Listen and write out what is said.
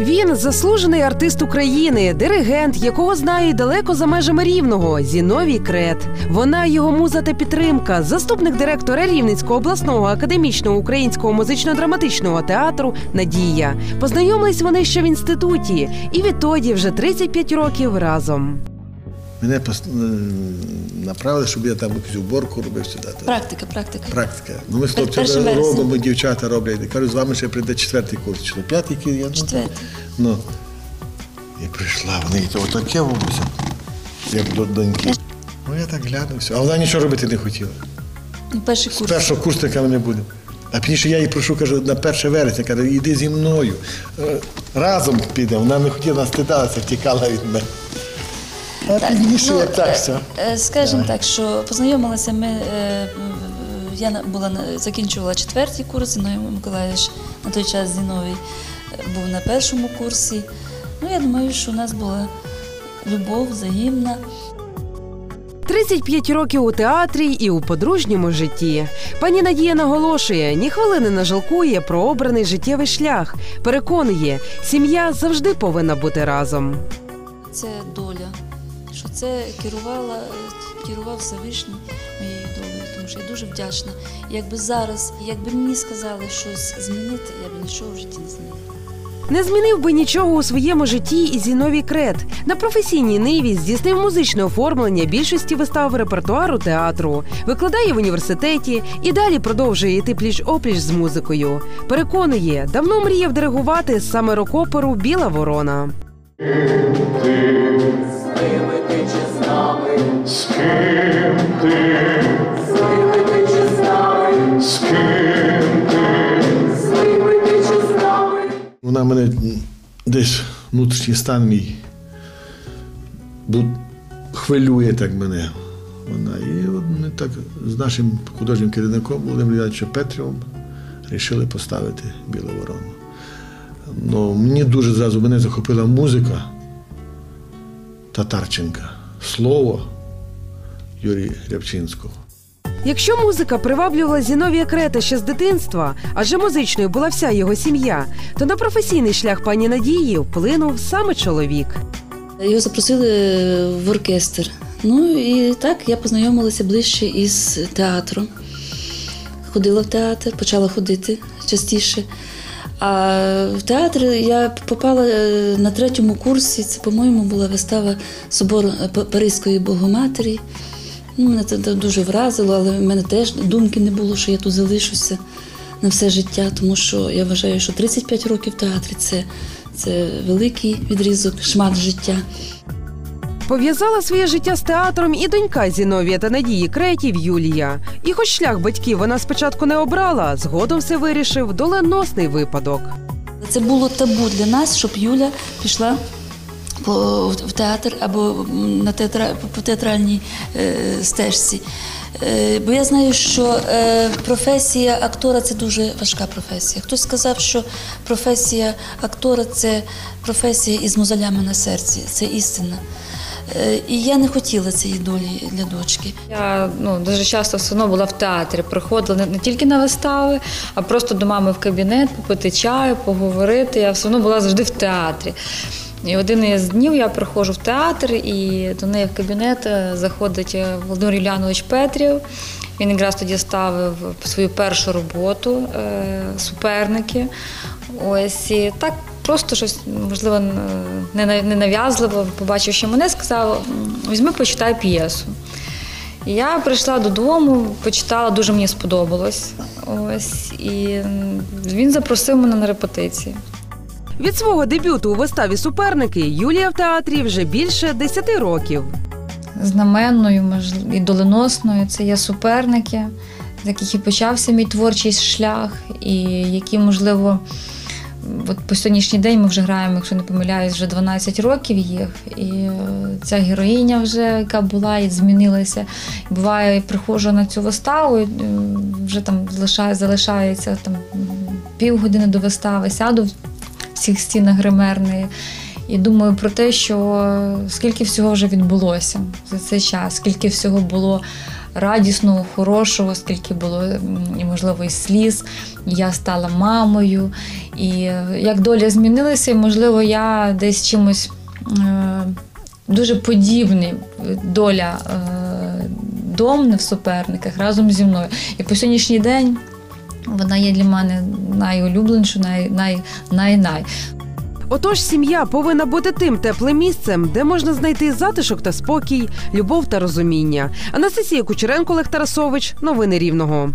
Він заслужений артист України, диригент, якого знає далеко за межами рівного Зіновій Крет. Вона його муза та підтримка, заступник директора Рівненського обласного академічного українського музично-драматичного театру Надія. Познайомились вони ще в інституті, і відтоді вже 35 років разом. Мене е, направили, щоб я там якусь уборку робив сюди. Практика, практика. Практика. Ну ми з хлопцями робимо, дівчата роблять. Я кажу, з вами ще прийде четвертий курс, чи то п'ятий я Четвертий. Ну. І прийшла, вони то отаке бабуся, як до доньки. Ну я так глянув, все. А вона нічого робити не хотіла. Ну, перший З курс. першого курсника не буде. А пізніше я її прошу, кажу, на 1 вересня, каже, іди зі мною. Е, Разом підемо. Вона не хотіла, вона стидалася, втікала від мене. А пізніше, як так все. е, Скажімо так, що познайомилися ми. е, Я на- була на- закінчувала четвертий курс, Зіновій Миколаївич на той час Зіновій е, був на першому курсі. Ну, я думаю, що у нас була любов взаємна. 35 років у театрі і у подружньому житті. Пані Надія наголошує, ні хвилини не жалкує про обраний життєвий шлях. Переконує, сім'я завжди повинна бути разом. Це доля, що це керувала, керував Всевишній моєю долею, тому що я дуже вдячна. Якби зараз, якби мені сказали щось змінити, я б нічого в житті не змінила. Не змінив би нічого у своєму житті і Зіновій Крет. На професійній ниві здійснив музичне оформлення більшості вистав репертуару театру, викладає в університеті і далі продовжує йти пліч опліч з музикою. Переконує, давно мріяв диригувати саме рок-оперу Біла ворона. З ким ти? З ким ти? Вона мене десь внутрішній стан мій хвилює так мене. Вона. І от ми так з нашим художнім керівником Володимиром Івановичем Петрівим вирішили поставити Білу ворону. Ну, мені дуже зразу мене захопила музика Татарченка, слово Юрія Рябчинського. Якщо музика приваблювала Зіновія Крета ще з дитинства, адже музичною була вся його сім'я, то на професійний шлях пані Надії вплинув саме чоловік. Його запросили в оркестр. Ну і так я познайомилася ближче із театром. Ходила в театр, почала ходити частіше. А в театр я попала е, на третьому курсі. Це, по-моєму, була вистава Собор Паризької Богоматері. Ну, мене це дуже вразило, але в мене теж думки не було, що я тут залишуся на все життя, тому що я вважаю, що 35 років в театрі це, це великий відрізок, шмат життя. Пов'язала своє життя з театром і донька Зіновія та Надії Кретів Юлія. І хоч шлях батьків вона спочатку не обрала, згодом все вирішив доленосний випадок. Це було табу для нас, щоб Юля пішла в театр або на театра, по театральній е, стежці. Е, бо я знаю, що е, професія актора це дуже важка професія. Хтось сказав, що професія актора це професія із мозолями на серці, це істина. Е, і я не хотіла цієї долі для дочки. Я ну, дуже часто все одно була в театрі, приходила не, не тільки на вистави, а просто до мами в кабінет, попити чаю, поговорити. Я все одно була завжди в театрі. І один із днів я приходжу в театр, і до неї в кабінет е, заходить е, Володимир Юліанович Петрів. Він якраз тоді ставив свою першу роботу суперники. Ось і так просто щось, можливо, не нав'язливо, побачив, що мене сказав, візьми, почитай п'єсу. Я прийшла додому, почитала, дуже мені сподобалось. Ось і він запросив мене на репетиції. Від свого дебюту у виставі суперники Юлія в театрі вже більше 10 років. Знаменною і доленосною це є суперники, з яких і почався мій творчий шлях, і які, можливо, от по сьогоднішній день ми вже граємо, якщо не помиляюсь, вже 12 років їх. І е, ця героїня, вже, яка була і змінилася. Буває, приходжу на цю виставу, е, вже там залишає, залишається там, півгодини до вистави, сяду в цих стінах гримерної. І думаю про те, що скільки всього вже відбулося за цей час, скільки всього було радісного, хорошого, скільки було можливо, і сліз. Я стала мамою. І е, як доля змінилася, можливо, я десь чимось е, дуже подібний доля е, дом в суперниках разом зі мною. І по сьогоднішній день вона є для мене найулюбленішою, най, най, най, най. Отож, сім'я повинна бути тим теплим місцем, де можна знайти затишок та спокій, любов та розуміння. Анастасія Кучеренко, Олег Тарасович. Новини Рівного.